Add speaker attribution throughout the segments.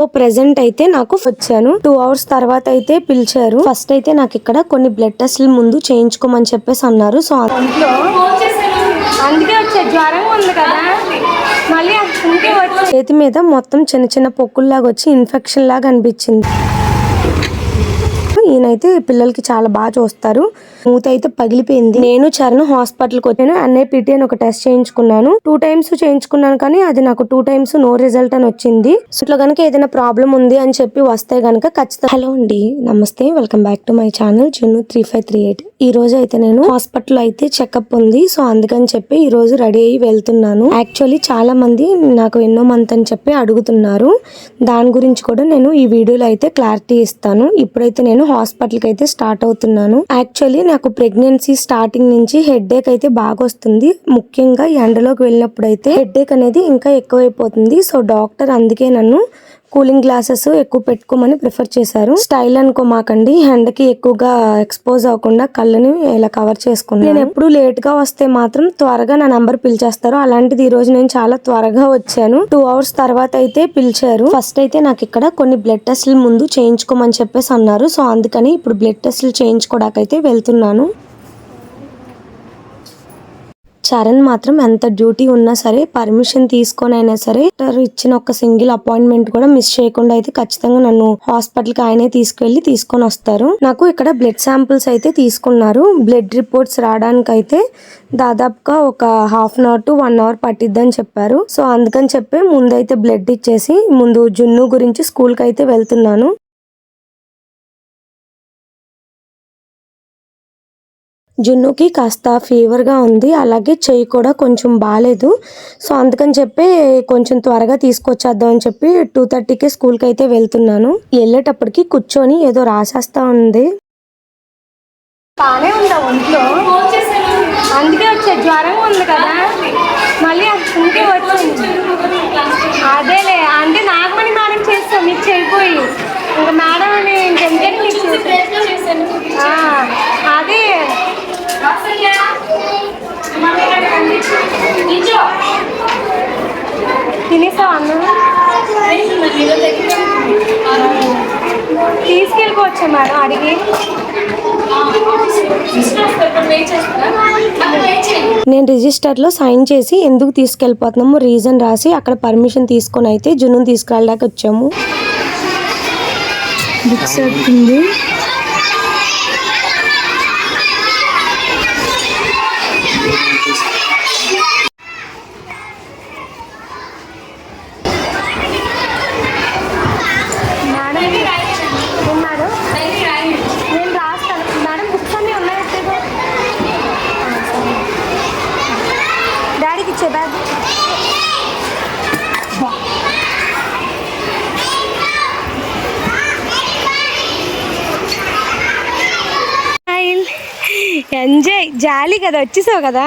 Speaker 1: So present అయితే నాకు వచ్చాను. టూ అవర్స్ తర్వాత అయితే పిలిచారు. ఫస్ట్ అయితే నాకు ఇక్కడ కొన్ని బ్లడ్ టెస్ట్లు ముందు చేయించుకోమని చెప్పేసి అన్నారు. సో
Speaker 2: అందుకే వచ్చే జ్వరం ఉంది కదా. మళ్ళీ
Speaker 1: చేతి మీద మొత్తం చిన్న చిన్న పొక్కుల్లాగా వచ్చి ఇన్ఫెక్షన్ లాగా అనిపించింది. ఈయనైతే పిల్లలకి చాలా బాగా చూస్తారు. మూత అయితే పగిలిపోయింది. నేను చరణ్ హాస్పిటల్కి వచ్చాను. ఎన్ఐపిటి అని ఒక టెస్ట్ చేయించుకున్నాను. టూ టైమ్స్ చేయించుకున్నాను కానీ అది నాకు టూ టైమ్స్ నో రిజల్ట్ అని వచ్చింది. ఇట్లా కనుక ఏదైనా ప్రాబ్లం ఉంది అని చెప్పి వస్తే కనుక ఖచ్చితంగా హలో అండి. నమస్తే. Welcome back to my channel Junnu three five three eight. ఈ రోజు అయితే నేను హాస్పిటల్ అయితే చెకప్ ఉంది. సో అందుకని చెప్పి ఈ రోజు రెడీ అయ్యి వెళ్తున్నాను. యాక్చువల్లీ చాలా మంది నాకు ఎన్నో మంత్ అని చెప్పి అడుగుతున్నారు. దాని గురించి కూడా నేను ఈ వీడియోలో అయితే క్లారిటీ ఇస్తాను. ఇప్పుడైతే నేను హాస్పిటల్కి అయితే స్టార్ట్ అవుతున్నాను. యాక్చువల్లీ నాకు ప్రెగ్నెన్సీ స్టార్టింగ్ నుంచి హెడ్ ఏక్ అయితే బాగా వస్తుంది. ముఖ్యంగా ఎండలోకి వెళ్ళినప్పుడు అయితే హెడ్ఏక్ అనేది ఇంకా ఎక్కువైపోతుంది. సో డాక్టర్ అందుకే నన్ను కూలింగ్ గ్లాసెస్ ఎక్కువ పెట్టుకోమని ప్రిఫర్ చేశారు. స్టైల్ అనుకోమాకండి. ఎండకి ఎక్కువగా ఎక్స్పోజ్ అవ్వకుండా కళ్ళని ఇలా కవర్ చేసుకున్నాను. నేను ఎప్పుడు లేట్గా వస్తే మాత్రం త్వరగా నా నంబర్ పిలిచేస్తారు. అలాంటిది ఈ రోజు నేను చాలా త్వరగా వచ్చాను. టూ అవర్స్ తర్వాత అయితే పిలిచారు. ఫస్ట్ అయితే నాకు ఇక్కడ కొన్ని బ్లడ్ టెస్ట్లు ముందు చేయించుకోమని చెప్పేసి అన్నారు. సో అందుకని ఇప్పుడు బ్లడ్ టెస్ట్లు చేయించుకోవడానికి అయితే వెళ్తున్నాను. చరణ్ మాత్రం ఎంత డ్యూటీ ఉన్నా సరే పర్మిషన్ తీసుకొని అయినా సరే ఇచ్చిన ఒక సింగిల్ అపాయింట్మెంట్ కూడా మిస్ చేయకుండా అయితే ఖచ్చితంగా నన్ను హాస్పిటల్కి ఆయనే తీసుకెళ్ళి తీసుకొని వస్తారు. నాకు ఇక్కడ బ్లడ్ శాంపిల్స్ అయితే తీసుకున్నారు. బ్లడ్ రిపోర్ట్స్ రావడానికి అయితే దాదాపుగా ఒక half an hour to one hour పట్టిద్దని చెప్పారు. సో అందుకని చెప్పి ముందైతే బ్లడ్ ఇచ్చేసి ముందు జున్ను గురించి స్కూల్కి అయితే వెళ్తున్నాను. జున్నుకి కాస్త ఫీవర్గా ఉంది. అలాగే చెయ్యి కూడా కొంచెం బాగాలేదు సో అందుకని చెప్పి కొంచెం త్వరగా తీసుకొచ్చేద్దాం అని చెప్పి టూ థర్టీకి స్కూల్కి అయితే వెళ్తున్నాను. వెళ్ళేటప్పటికి కూర్చొని ఏదో రాసేస్తా ఉంది.
Speaker 2: బాగానే ఉందా ఒంట్లో? అందుకే వచ్చే జ్వరం ఉంది కదా. మళ్ళీ అందుకే వచ్చింది. అదేలే అంటే నాగమణి మేడం చేస్తాం మీకు చేయిపోయి ఇంకా మేడం అని ఇంకెందుకని మీకు అదే తీసుకెళ్ళిపోవచ్చా మేడం అడిగి?
Speaker 1: నేను రిజిస్టర్లో సైన్ చేసి ఎందుకు తీసుకెళ్ళిపోతున్నాము రీజన్ రాసి అక్కడ పర్మిషన్ తీసుకొని అయితే జున్ను తీసుకెళ్ళడానికి వచ్చాము. బుక్స్ అవుతుంది
Speaker 2: మేడం ఏం మేడం నేను రాస్తాను మేడం బుక్స్ అన్నీ ఉన్నాయి డాడీకి ఇచ్చే బ్యాగ్ ఎంజాయ్. జాలీ కదా వచ్చేసావు కదా?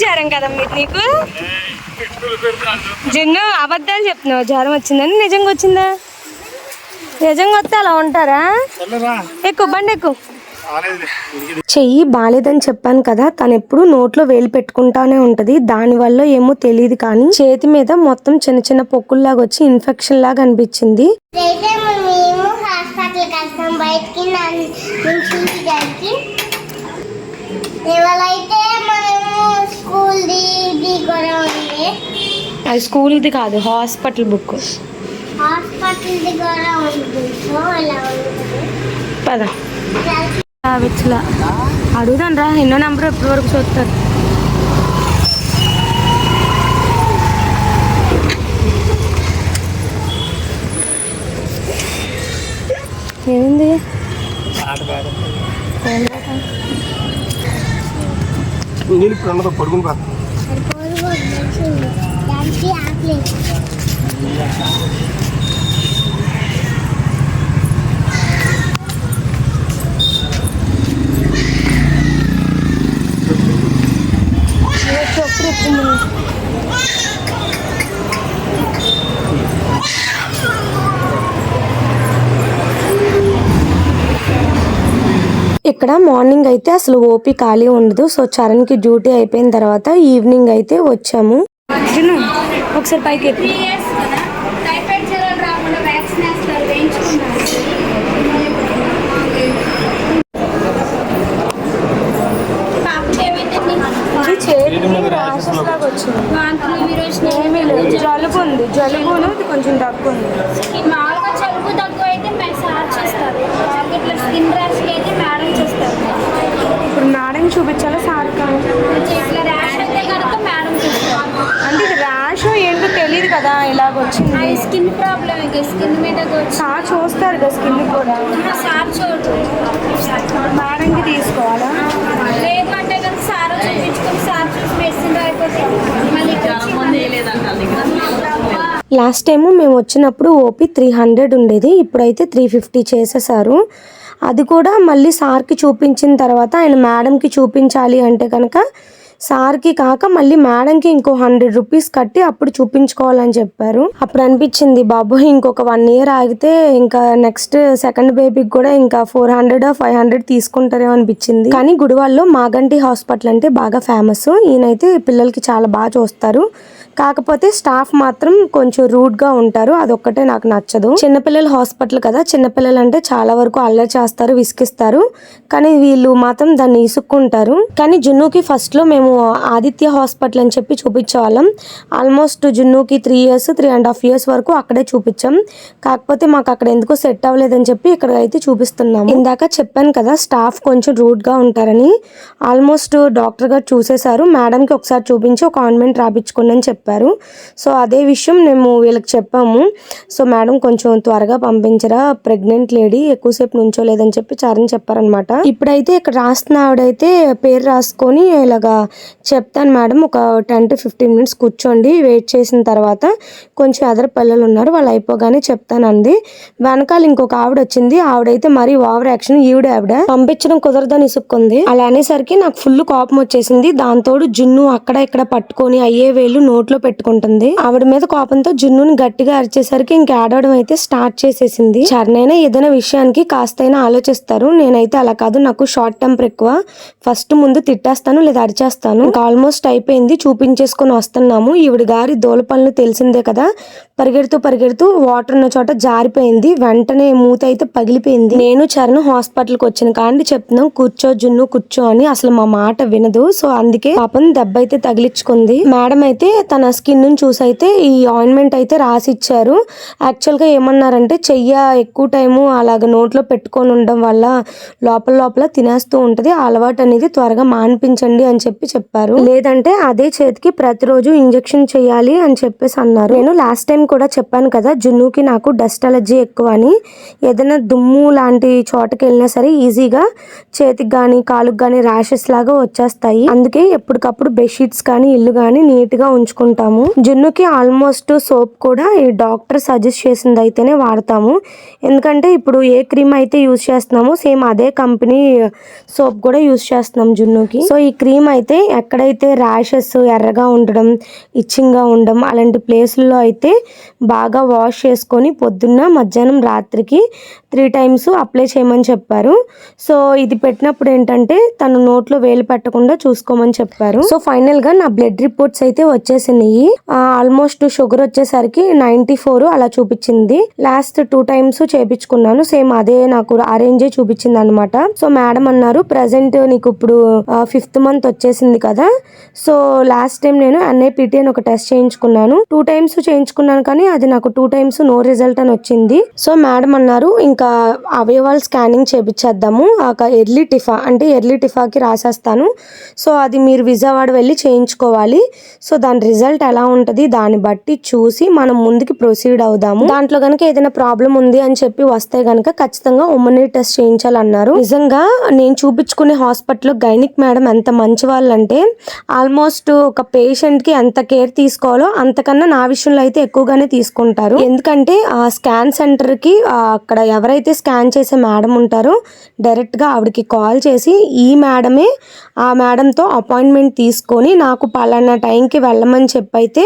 Speaker 2: జ్వరం కదా మీరు నీకు? జున్ను అబద్ధాలు చెప్తున్నావు. జ్వరం వచ్చిందని నిజంగా వచ్చిందా? నిజంగా వస్తే అలా ఉంటారా? ఎక్కువ బండి ఎక్కువ.
Speaker 1: చెయ్యి బాలేదని చెప్పాను కదా తను ఎప్పుడు నోట్లో వేలు పెట్టుకుంటానే ఉంటది. దాని వల్ల ఏమో తెలియదు కానీ చేతి మీద మొత్తం చిన్న చిన్న పొక్కుల్లాగా వచ్చి ఇన్ఫెక్షన్ లాగా అనిపించింది. అది స్కూల్ది కాదు హాస్పిటల్ బుక్.
Speaker 3: హాస్పిటల్ది కూడా ఉంది. సో ఇలా ఉంటుంది
Speaker 1: పద. విచ్చులా అడుగుదాను రా ఎన్నో నెంబర్ ఎప్పటి వరకు చూస్తారు? ఏమైంది?
Speaker 4: పడుకుని
Speaker 1: ఇక్కడ మార్నింగ్ అయితే అసలు ఓపి ఖాళీ ఉండదు. సో చరణ్కి డ్యూటీ అయిపోయిన తర్వాత ఈవినింగ్ అయితే వచ్చాము. ఒకసారి పైకి
Speaker 5: వాంతులు విరోచనాలు
Speaker 2: ఏమీ లేదు జలుబు ఉంది. జలుబును ఇది కొంచెం దగ్గు ఉంది.
Speaker 5: మామూలుగా జలుబు దగ్గు అయితే సార్ చేస్తారు. ఇట్లా స్కిన్ ర్యాష్కి అయితే మేడం చేస్తారు.
Speaker 2: ఇప్పుడు మేడం చూపించాలా సార్
Speaker 5: ఇట్లా ర్యాష్ అయితే కనుక మేడం చేస్తారు.
Speaker 2: అంటే ఇది ర్యాష్ ఏంటో తెలియదు కదా ఇలాగ వచ్చింది.
Speaker 5: అది స్కిన్ ప్రాబ్లం ఇక స్కిన్ మీద
Speaker 2: సార్ చూస్తారు కదా స్కిన్ కూడా.
Speaker 5: సార్ చూడు.
Speaker 2: మేడంకి తీసుకోవాలా
Speaker 1: లాస్ట్ టైం మేము వచ్చినప్పుడు ఓపీ త్రీ హండ్రెడ్ ఉండేది ఇప్పుడైతే త్రీ ఫిఫ్టీ చేసేసారు. అది కూడా మళ్ళీ సార్కి చూపించిన తర్వాత ఆయన మేడంకి చూపించాలి అంటే కనుక సార్కి కాక మళ్ళీ మేడంకి ఇంకో హండ్రెడ్ రూపీస్ కట్టి అప్పుడు చూపించుకోవాలని చెప్పారు. అప్పుడు అనిపించింది బాబు ఇంకొక వన్ ఇయర్ ఆగితే ఇంకా నెక్స్ట్ సెకండ్ బేబీకి కూడా ఇంకా ఫోర్ హండ్రెడ్ ఫైవ్ హండ్రెడ్ తీసుకుంటారేమో అనిపించింది. కానీ గుడివాళ్ళలో మాగంటి హాస్పిటల్ అంటే బాగా ఫేమస్. ఈయనైతే పిల్లలకి చాలా బాగా చూస్తారు. కాకపోతే స్టాఫ్ మాత్రం కొంచెం రూడ్గా ఉంటారు. అదొక్కటే నాకు నచ్చదు. చిన్నపిల్లల హాస్పిటల్ కదా చిన్నపిల్లలు అంటే చాలా వరకు అల్లరి చేస్తారు విసికిస్తారు కానీ వీళ్ళు మాత్రం దాన్ని ఇసుక్కుంటారు. కానీ జున్నుకి ఫస్ట్లో మేము ఆదిత్య హాస్పిటల్ అని చెప్పి చూపించేవాళ్ళం. Almost జున్నుకి three years three and half years వరకు అక్కడే చూపించాం. కాకపోతే మాకు అక్కడ ఎందుకో సెట్ అవ్వలేదని చెప్పి ఇక్కడ అయితే చూపిస్తున్నాము. ఇందాక చెప్పాను కదా స్టాఫ్ కొంచెం రూడ్గా ఉంటారని. ఆల్మోస్ట్ డాక్టర్ గారు చూసేశారు. మేడంకి ఒకసారి చూపించి ఒక ఆయింట్మెంట్ రాపించుకోండి అని చెప్పారు. సో అదే విషయం మేము వీళ్ళకి చెప్పాము. సో మేడం కొంచెం త్వరగా పంపించరా? ప్రెగ్నెంట్ లేడీ ఎక్కువసేపు నుంచోలేదని చెప్పి చారని చెప్పారనమాట ఇప్పుడైతే ఇక్కడ రాస్తున్న ఆవిడైతే పేరు రాసుకొని ఇలాగా చెప్తాను మేడం. ఒక టెన్ టు ఫిఫ్టీన్ మినిట్స్ కూర్చోండి. వెయిట్ చేసిన తర్వాత కొంచెం ఎదరు పిల్లలు ఉన్నారు. వాళ్ళు అయిపోగానే చెప్తానంది. వెనకాల ఇంకొక ఆవిడ వచ్చింది. ఆవిడైతే మరీ ఓవర్ యాక్షన్ ఈవిడ ఆవిడ. పంపించడం కుదరదని ఇసుక్కుంది. అలా అనేసరికి నాకు ఫుల్ కోపం వచ్చేసింది. దాంతోడు జున్ను అక్కడ ఇక్కడ పట్టుకొని అయ్యే వేలు నోట్లో పెట్టుకుంటుంది. ఆవిడ మీద కోపంతో జున్నుని గట్టిగా అరిచేసరికి ఇంక ఆడవడం అయితే స్టార్ట్ చేసేసింది. చరణైనా ఏదైనా విషయానికి కాస్తైనా ఆలోచిస్తారు. నేనైతే అలా కాదు. నాకు షార్ట్ టెంపర్ ఎక్కువ. ఫస్ట్ ముందు తిట్టేస్తాను లేదా అరిచేస్తాను. ఇంకా ఆల్మోస్ట్ అయిపోయింది. చూపించేసుకొని వస్తున్నాము. ఈవిడ గారి దోల పనులు తెలిసిందే కదా. పరిగెడుతూ పరిగెడుతూ వాటర్ ఉన్న చోట జారిపోయింది. వెంటనే మూత అయితే పగిలిపోయింది. నేను చరణ్ హాస్పిటల్కి వచ్చిన కాండి చెప్తున్నాం. కూర్చో జున్ను కూర్చో అని. అసలు మా మాట వినదు. సో అందుకే పాపం దెబ్బ అయితే తగిలించుకుంది. మేడం అయితే తన స్కిన్ని చూసి అయితే ఈ ఆయింట్మెంట్ అయితే రాసి ఇచ్చారు ఏమన్నారంటే చెయ్య ఎక్కువ టైము అలాగ నోట్లో పెట్టుకొని ఉండడం వల్ల లోపల లోపల తినేస్తూ ఉంటుంది. అలవాటు అనేది త్వరగా మాన్పించండి అని చెప్పి చెప్పారు. లేదంటే అదే చేతికి ప్రతిరోజు ఇంజెక్షన్ చేయాలి అని చెప్పేసి అన్నారు. నేను లాస్ట్ టైం కూడా చెప్పాను కదా జున్నుకి నాకు డస్ట్ అలర్జీ ఎక్కువ అని. ఏదైనా దుమ్ము లాంటి చోటకి వెళ్ళినా సరే ఈజీగా చేతికి కానీ కాలుకు కానీ ర్యాషెస్ లాగా వచ్చేస్తాయి. అందుకే ఎప్పటికప్పుడు బెడ్షీట్స్ కానీ ఇల్లు కానీ నీట్గా ఉంచుకుంటాను వాడుకుంటాము. జున్నుకి ఆల్మోస్ట్ సోప్ కూడా ఈ డాక్టర్ సజెస్ట్ చేసింది అయితేనే వాడతాము. ఎందుకంటే ఇప్పుడు ఏ క్రీమ్ అయితే యూజ్ చేస్తున్నామో సేమ్ అదే కంపెనీ సోప్ కూడా యూజ్ చేస్తున్నాం జున్నుకి. సో ఈ క్రీమ్ అయితే ఎక్కడైతే ర్యాషెస్ ఎర్రగా ఉండడం ఇచ్చింగ్గా ఉండడం అలాంటి ప్లేస్లో అయితే బాగా వాష్ చేసుకొని పొద్దున్న మధ్యాహ్నం రాత్రికి త్రీ టైమ్స్ అప్లై చేయమని చెప్పారు. సో ఇది పెట్టినప్పుడు ఏంటంటే తను నోట్లో వేలు పెట్టకుండా చూసుకోమని చెప్పారు. సో ఫైనల్గా నా బ్లడ్ రిపోర్ట్స్ అయితే వచ్చేసినాయి. ఆల్మోస్ట్ షుగర్ వచ్చేసరికి నైన్టీ ఫోర్ అలా చూపించింది. లాస్ట్ టూ టైమ్స్ చేపించుకున్నాను. సేమ్ అదే నాకు అరేంజే చూపించింది అనమాట సో మేడం అన్నారు ప్రజెంట్ నీకు ఇప్పుడు ఫిఫ్త్ మంత్ వచ్చేసింది కదా. సో లాస్ట్ టైం నేను ఎన్ఐపిటి అని ఒక టెస్ట్ చేయించుకున్నాను. టూ టైమ్స్ చేయించుకున్నాను కానీ అది నాకు టూ టైమ్స్ నో రిజల్ట్ అని వచ్చింది. సో మేడం అన్నారు ఇంకా అవయవాలు స్కానింగ్ చేపించేద్దాము ఎర్లీ టిఫా అంటే ఎర్లీ టిఫాకి రాసేస్తాను. సో అది మీరు విజయవాడ వెళ్ళి చేయించుకోవాలి. సో దాని రిజల్ట్ ఎలా ఉంటుంది దాన్ని బట్టి చూసి మనం ముందుకి ప్రొసీడ్ అవుదాము. దాంట్లో కనుక ఏదైనా ప్రాబ్లం ఉంది అని చెప్పి వస్తే కనుక ఖచ్చితంగా ఉమ్మనీ టెస్ట్ చేయించాలన్నారు. నిజంగా నేను చూపించుకునే హాస్పిటల్లో గైనిక్ మేడం ఎంత మంచి వాళ్ళంటే ఆల్మోస్ట్ ఒక పేషెంట్కి ఎంత కేర్ తీసుకోవాలో అంతకన్నా నా విషయంలో అయితే ఎక్కువగానే తీసుకుంటారు. ఎందుకంటే ఆ స్కాన్ సెంటర్కి అక్కడ ఎవరైతే ఎవరైతే స్కాన్ చేసే మేడం ఉంటారో డైరెక్ట్గా ఆవిడకి కాల్ చేసి ఈ మేడమే ఆ మేడంతో అపాయింట్మెంట్ తీసుకొని నాకు పలానా టైంకి వెళ్ళమని చెప్పి అయితే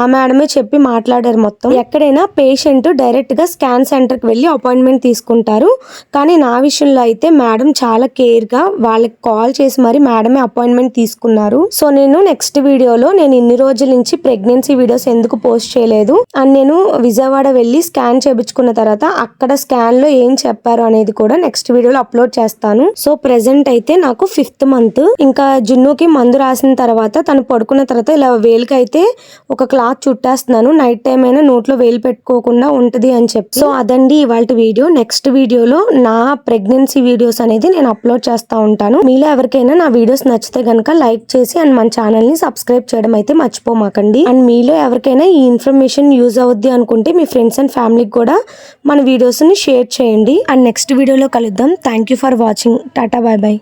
Speaker 1: ఆ మేడమే చెప్పి మాట్లాడారు మొత్తం. ఎక్కడైనా పేషెంట్ డైరెక్ట్గా స్కాన్ సెంటర్కి వెళ్ళి అపాయింట్మెంట్ తీసుకుంటారు. కానీ నా విషయంలో అయితే మేడం చాలా కేర్గా వాళ్ళకి కాల్ చేసి మరి మేడమే అపాయింట్మెంట్ తీసుకున్నారు. సో నేను నెక్స్ట్ వీడియోలో నేను ఇన్ని రోజుల నుంచి ప్రెగ్నెన్సీ వీడియోస్ ఎందుకు పోస్ట్ చేయలేదు. అండ్ నేను విజయవాడ వెళ్ళి స్కాన్ చేయించుకున్న తర్వాత అక్కడ స్కాన్లో లో ఏం చెప్పారు అనేది కూడా నెక్స్ట్ వీడియోలో అప్లోడ్ చేస్తాను. సో ప్రెసెంట్ అయితే నాకు ఫిఫ్త్ మంత్ ఇంకా జున్నుకి మందు రాసిన తర్వాత తను పడుకున్న తర్వాత ఇలా వేలుకైతే ఒక క్లాత్ చుట్టేస్తున్నాను. నైట్ టైం అయినా నోట్లో వేలు పెట్టుకోకుండా ఉంటుంది అని చెప్పి. సో అదండి ఇవాళ వీడియో నెక్స్ట్ వీడియోలో నా ప్రెగ్నెన్సీ వీడియోస్ అనేది నేను అప్లోడ్ చేస్తూ ఉంటాను. మీలో ఎవరికైనా నా వీడియోస్ నచ్చితే గనక లైక్ చేసి అండ్ మన ఛానల్ని సబ్స్క్రైబ్ చేయడం అయితే మర్చిపోమాకండి. అండ్ మీలో ఎవరికైనా ఈ ఇన్ఫర్మేషన్ యూజ్ అవుద్ది అనుకుంటే మీ ఫ్రెండ్స్ అండ్ ఫ్యామిలీకి కూడా మన వీడియోస్ని షేర్ షేర్ చేయండి. అండ్ నెక్స్ట్ వీడియోలో కలుద్దాం. Thank you for watching tata bye bye